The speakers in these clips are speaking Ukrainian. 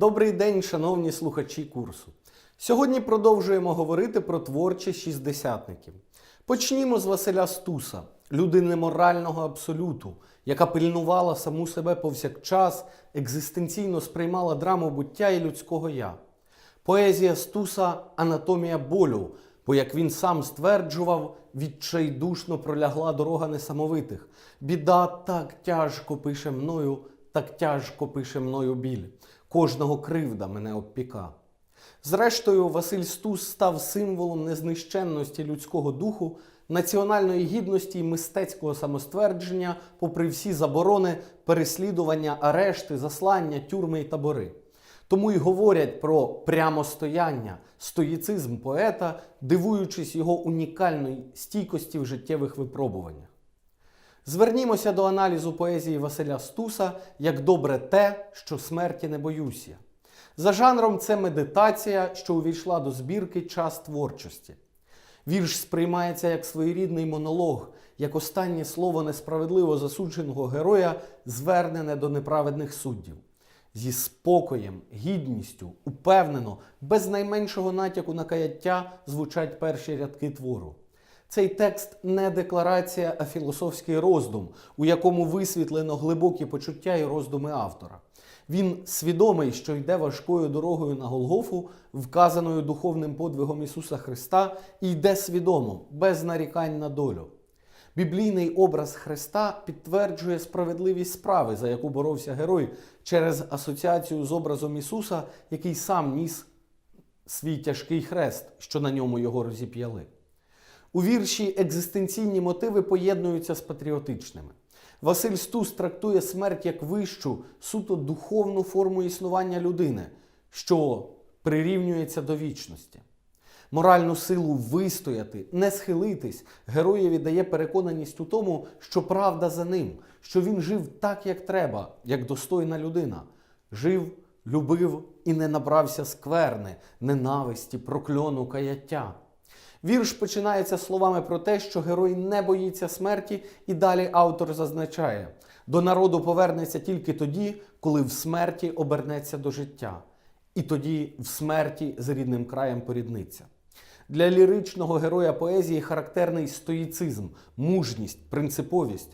Добрий день, шановні слухачі курсу. Сьогодні продовжуємо говорити про творчість шістдесятників. Почнімо з Василя Стуса, людини морального абсолюту, яка пильнувала саму себе повсякчас, екзистенційно сприймала драму буття і людського я. Поезія Стуса анатомія болю, бо, як він сам стверджував, відчайдушно пролягла дорога несамовитих. Біда так тяжко пише мною, так тяжко пише мною біль. Кожного кривда мене обпіка. Зрештою, Василь Стус став символом незнищенності людського духу, національної гідності і мистецького самоствердження, попри всі заборони, переслідування, арешти, заслання, тюрми і табори. Тому й говорять про прямостояння, стоїцизм поета, дивуючись його унікальної стійкості в життєвих випробуваннях. Звернімося до аналізу поезії Василя Стуса як добре те, що смерті не боюся. За жанром це медитація, що увійшла до збірки час творчості. Вірш сприймається як своєрідний монолог, як останнє слово несправедливо засудженого героя, звернене до неправедних суддів. Зі спокоєм, гідністю, упевнено, без найменшого натяку на каяття звучать перші рядки твору. Цей текст не декларація, а філософський роздум, у якому висвітлено глибокі почуття і роздуми автора. Він свідомий, що йде важкою дорогою на Голгофу, вказаною духовним подвигом Ісуса Христа, і йде свідомо, без нарікань на долю. Біблійний образ Христа підтверджує справедливість справи, за яку боровся герой, через асоціацію з образом Ісуса, який сам ніс свій тяжкий хрест, що на ньому його розіп'яли. У вірші екзистенційні мотиви поєднуються з патріотичними. Василь Стус трактує смерть як вищу, суто духовну форму існування людини, що прирівнюється до вічності. Моральну силу вистояти, не схилитись, героєві дає переконаність у тому, що правда за ним, що він жив так, як треба, як достойна людина. Жив, любив і не набрався скверни, ненависті, прокльону, каяття. Вірш починається словами про те, що герой не боїться смерті, і далі автор зазначає: до народу повернеться тільки тоді, коли в смерті обернеться до життя, і тоді в смерті з рідним краєм порідниться. Для ліричного героя поезії характерний стоїцизм, мужність, принциповість.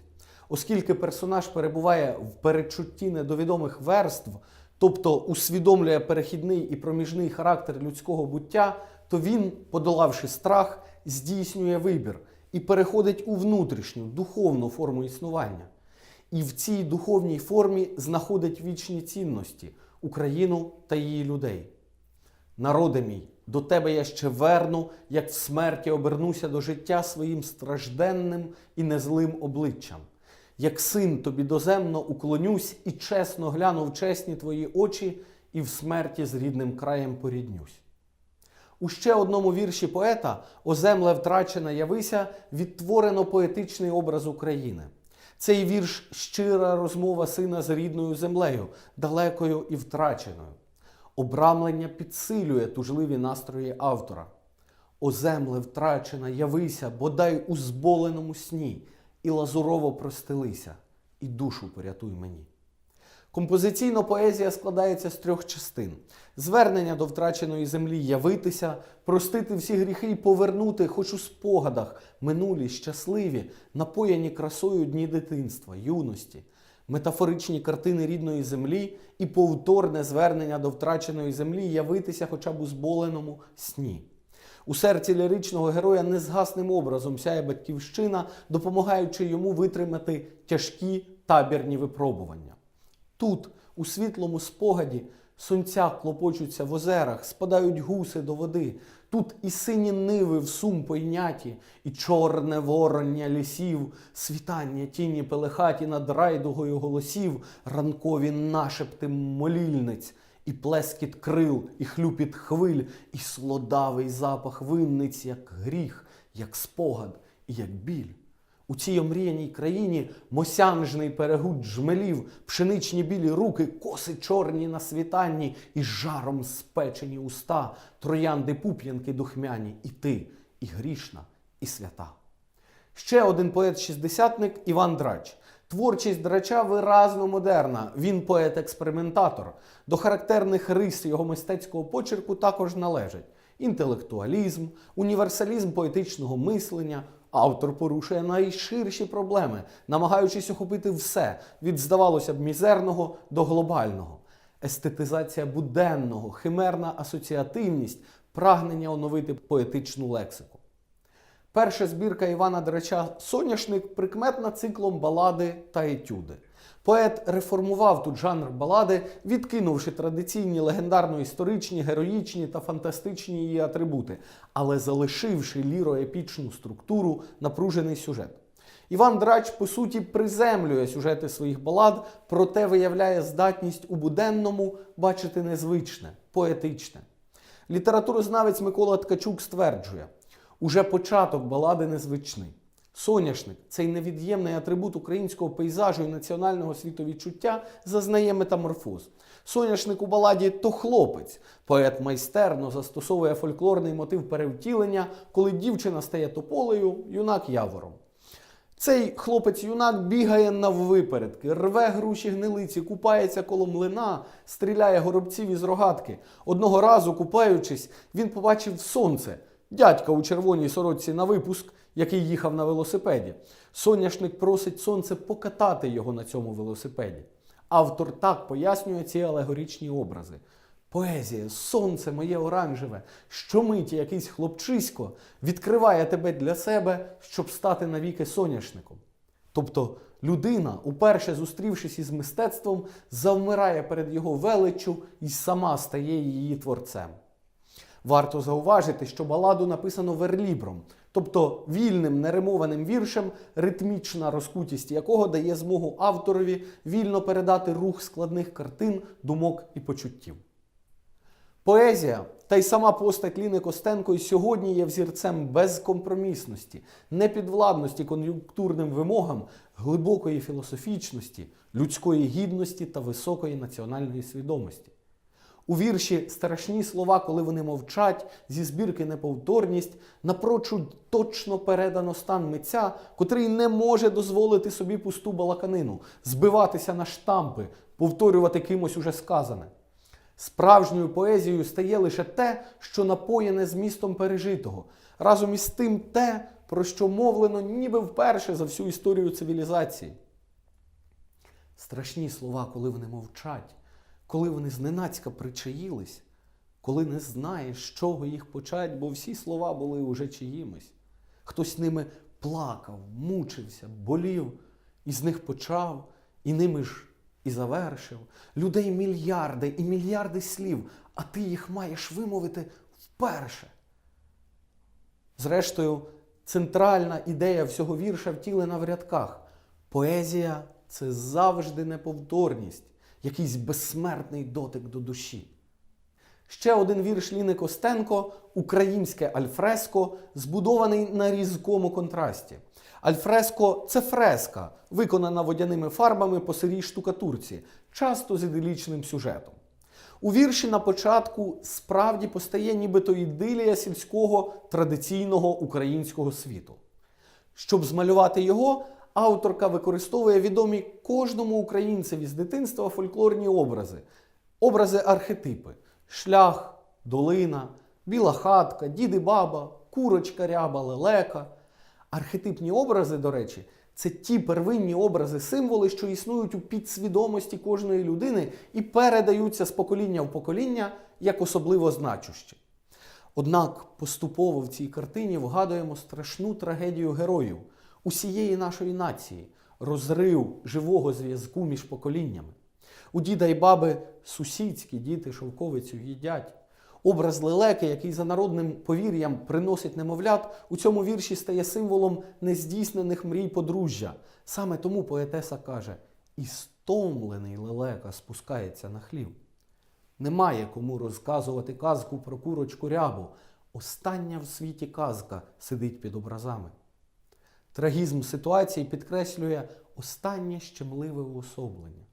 Оскільки персонаж перебуває в передчутті недовідомих верств, тобто усвідомлює перехідний і проміжний характер людського буття, то він, подолавши страх, здійснює вибір і переходить у внутрішню духовну форму існування. І в цій духовній формі знаходить вічні цінності Україну та її людей. Народи мій, до тебе я ще верну, як в смерті обернуся до життя своїм стражденним і незлим обличчям. Як син тобі доземно уклонюсь і чесно гляну в чесні твої очі, і в смерті з рідним краєм поріднюсь. У ще одному вірші поета О земле втрачена явися відтворено поетичний образ України. Цей вірш щира розмова сина з рідною землею, далекою і втраченою. Обрамлення підсилює тужливі настрої автора. О земле втрачена, явися, бодай у зболеному сні, і лазурово простелися, і душу порятуй мені. Композиційно поезія складається з трьох частин: звернення до втраченої землі явитися, простити всі гріхи і повернути, хоч у спогадах, минулі, щасливі, напояні красою дні дитинства, юності, метафоричні картини рідної землі і повторне звернення до втраченої землі явитися хоча б у зболеному сні. У серці ліричного героя незгасним образом сяє батьківщина, допомагаючи йому витримати тяжкі табірні випробування. Тут, у світлому спогаді, сонця клопочуться в озерах, спадають гуси до води. Тут і сині ниви в сум пойняті, і чорне вороння лісів, світання тіні пелехаті над райдугою голосів, ранкові нашепти молільниць, і плескіт крил, і хлюпіт хвиль, і слодавий запах винниць, як гріх, як спогад і як біль. У цій омріяній країні мосянжний перегуд жмелів, пшеничні білі руки, коси чорні на світанні, і жаром спечені уста, троянди пуп'янки духмяні, і ти, і грішна, і свята. Ще один поет-шістдесятник Іван Драч. Творчість драча виразно модерна. Він поет-експериментатор. До характерних рис його мистецького почерку також належать інтелектуалізм, універсалізм поетичного мислення. Автор порушує найширші проблеми, намагаючись охопити все від, здавалося б, мізерного до глобального. Естетизація буденного, химерна асоціативність, прагнення оновити поетичну лексику. Перша збірка Івана Драча Соняшник прикметна циклом балади та етюди. Поет реформував тут жанр балади, відкинувши традиційні легендарно-історичні, героїчні та фантастичні її атрибути, але залишивши ліроепічну структуру, напружений сюжет. Іван Драч, по суті, приземлює сюжети своїх балад, проте виявляє здатність у буденному бачити незвичне, поетичне. Літературознавець Микола Ткачук стверджує, уже початок балади незвичний. Соняшник, цей невід'ємний атрибут українського пейзажу і національного світовідчуття, зазнає метаморфоз. Соняшник у баладі то хлопець. Поет майстерно застосовує фольклорний мотив перевтілення, коли дівчина стає тополею, юнак явором. Цей хлопець-юнак бігає наввипередки, рве груші гнилиці, купається коло млина, стріляє горобців із рогатки. Одного разу, купаючись, він побачив сонце, дядька у червоній сорочці на випуск, який їхав на велосипеді. Соняшник просить сонце покатати його на цьому велосипеді. Автор так пояснює ці алегорічні образи. Поезія, сонце моє оранжеве, щомиті якийсь хлопчисько відкриває тебе для себе, щоб стати навіки соняшником. Тобто людина, уперше зустрівшись із мистецтвом, завмирає перед його величчю і сама стає її творцем. Варто зауважити, що баладу написано верлібром, тобто вільним неримованим віршем, ритмічна розкутість якого дає змогу авторові вільно передати рух складних картин, думок і почуттів. Поезія та й сама постать Ліни Костенко і сьогодні є взірцем безкомпромісності, непідвладності кон'юнктурним вимогам, глибокої філософічності, людської гідності та високої національної свідомості. У вірші страшні слова, коли вони мовчать, зі збірки неповторність, напрочуд точно передано стан митця, котрий не може дозволити собі пусту балаканину, збиватися на штампи, повторювати кимось уже сказане. Справжньою поезією стає лише те, що напоєне змістом пережитого, разом із тим те, про що мовлено ніби вперше за всю історію цивілізації. Страшні слова, коли вони мовчать, коли вони зненацька причаїлись, коли не знаєш, з чого їх почать, бо всі слова були уже чиїмось. Хтось ними плакав, мучився, болів, і з них почав, і ними ж і завершив. Людей мільярди і мільярди слів, а ти їх маєш вимовити вперше. Зрештою, центральна ідея всього вірша втілена в рядках. Поезія це завжди неповторність, якийсь безсмертний дотик до душі. Ще один вірш Ліни Костенко Українське альфреско, збудований на різкому контрасті. Альфреско це фреска, виконана водяними фарбами по сирій штукатурці, часто з іделічним сюжетом. У вірші на початку справді постає нібито ідилія сільського традиційного українського світу. Щоб змалювати його, авторка використовує відомі кожному українцеві з дитинства фольклорні образи, образи архетипи: шлях, долина, біла хатка, діди баба, курочка ряба, лелека. Архетипні образи, до речі, це ті первинні образи, символи, що існують у підсвідомості кожної людини і передаються з покоління в покоління як особливо значущі. Однак поступово в цій картині вгадуємо страшну трагедію героїв усієї нашої нації, розрив живого зв'язку між поколіннями. У діда й баби сусідські діти шовковицю їдять. Образ лелеки, який за народним повір'ям приносить немовлят, у цьому вірші стає символом нездійснених мрій подружжя. Саме тому поетеса каже: і стомлений лелека спускається на хлів. Немає кому розказувати казку про курочку рябу. Остання в світі казка сидить під образами. Трагізм ситуації підкреслює останнє щемливе уособлення.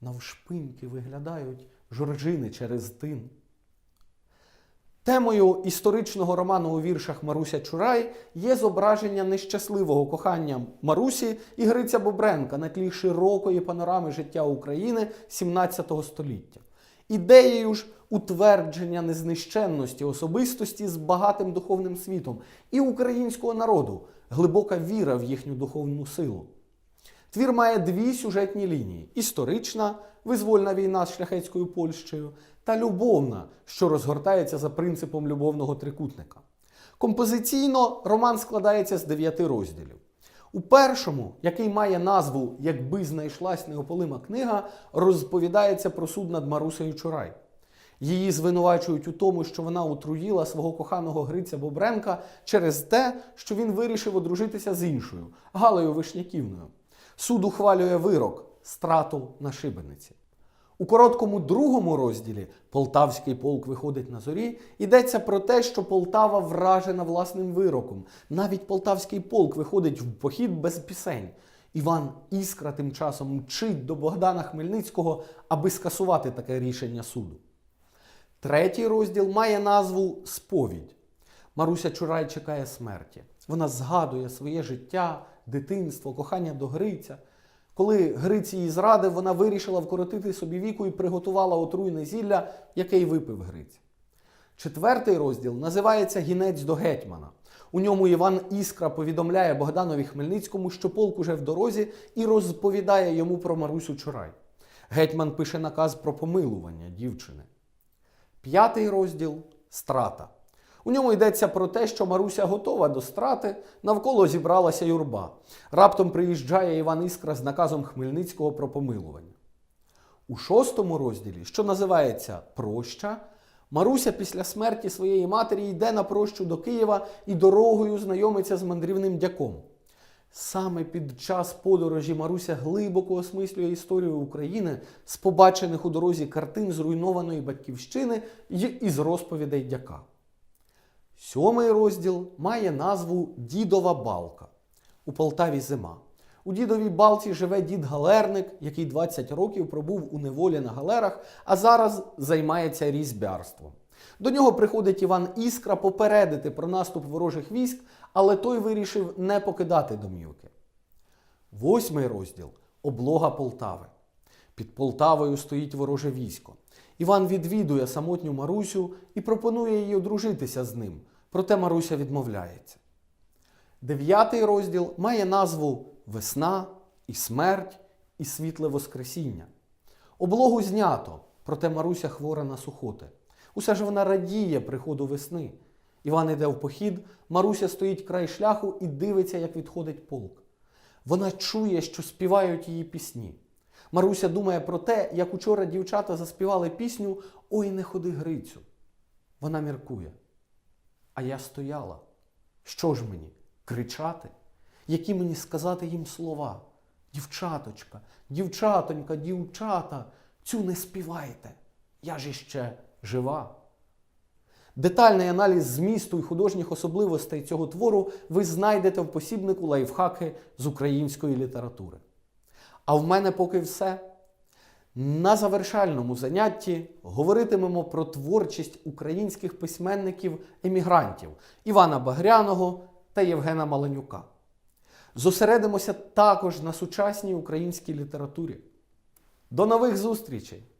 Навшпиньки виглядають жоржини через тин. Темою історичного роману у віршах Маруся Чурай є зображення нещасливого кохання Марусі і Гриця Бобренка на тлі широкої панорами життя України 17 століття. Ідеєю ж утвердження незнищенності особистості з багатим духовним світом і українського народу, глибока віра в їхню духовну силу. Твір має дві сюжетні лінії: історична, визвольна війна з шляхетською Польщею, та любовна, що розгортається за принципом любовного трикутника. Композиційно роман складається з дев'яти розділів. У першому, який має назву Якби знайшлась неополима книга, розповідається про суд над Марусею Чурай. Її звинувачують у тому, що вона отруїла свого коханого Гриця Бобренка через те, що він вирішив одружитися з іншою Галею Вишняківною. Суд ухвалює вирок страту на шибениці. У короткому другому розділі Полтавський полк виходить на зорі. Йдеться про те, що Полтава вражена власним вироком. Навіть полтавський полк виходить в похід без пісень. Іван Іскра тим часом мчить до Богдана Хмельницького, аби скасувати таке рішення суду. Третій розділ має назву Сповідь. Маруся Чурай чекає смерті. Вона згадує своє життя, дитинство, кохання до Гриця. Коли Гриць її зрадив, вона вирішила вкоротити собі віку і приготувала отруйне зілля, яке й випив Гриць. Четвертий розділ називається Гінець до гетьмана. У ньому Іван Іскра повідомляє Богданові Хмельницькому, що полк уже в дорозі, і розповідає йому про Марусю Чурай. Гетьман пише наказ про помилування дівчини. П'ятий розділ страта. У ньому йдеться про те, що Маруся готова до страти, навколо зібралася юрба. Раптом приїжджає Іван Іскра з наказом Хмельницького про помилування. У шостому розділі, що називається Проща, Маруся після смерті своєї матері йде на прощу до Києва і дорогою знайомиться з мандрівним дяком. Саме під час подорожі Маруся глибоко осмислює історію України з побачених у дорозі картин зруйнованої батьківщини й із розповідей дяка. Сьомий розділ має назву Дідова балка. У Полтаві зима. У дідовій балці живе дід Галерник, який 20 років пробув у неволі на галерах, а зараз займається різьбярством. До нього приходить Іван Іскра попередити про наступ ворожих військ, але той вирішив не покидати домівки. Восьмий розділ облога Полтави. Під Полтавою стоїть вороже військо. Іван відвідує самотню Марусю і пропонує їй одружитися з ним, проте Маруся відмовляється. Дев'ятий розділ має назву Весна і смерть і світле Воскресіння. Облогу знято, проте Маруся хвора на сухоти. Усе ж вона радіє приходу весни. Іван іде в похід, Маруся стоїть край шляху і дивиться, як відходить полк. Вона чує, що співають її пісні. Маруся думає про те, як учора дівчата заспівали пісню Ой, не ходи Грицю. Вона міркує. А я стояла. Що ж мені? Кричати? Які мені сказати їм слова? Дівчаточка, дівчатонька, дівчата, цю не співайте. Я ж іще жива. Детальний аналіз змісту і художніх особливостей цього твору ви знайдете в посібнику лайфхаки з української літератури. А в мене поки все. На завершальному занятті говоритимемо про творчість українських письменників-емігрантів Івана Багряного та Євгена Маленюка. Зосередимося також на сучасній українській літературі. До нових зустрічей!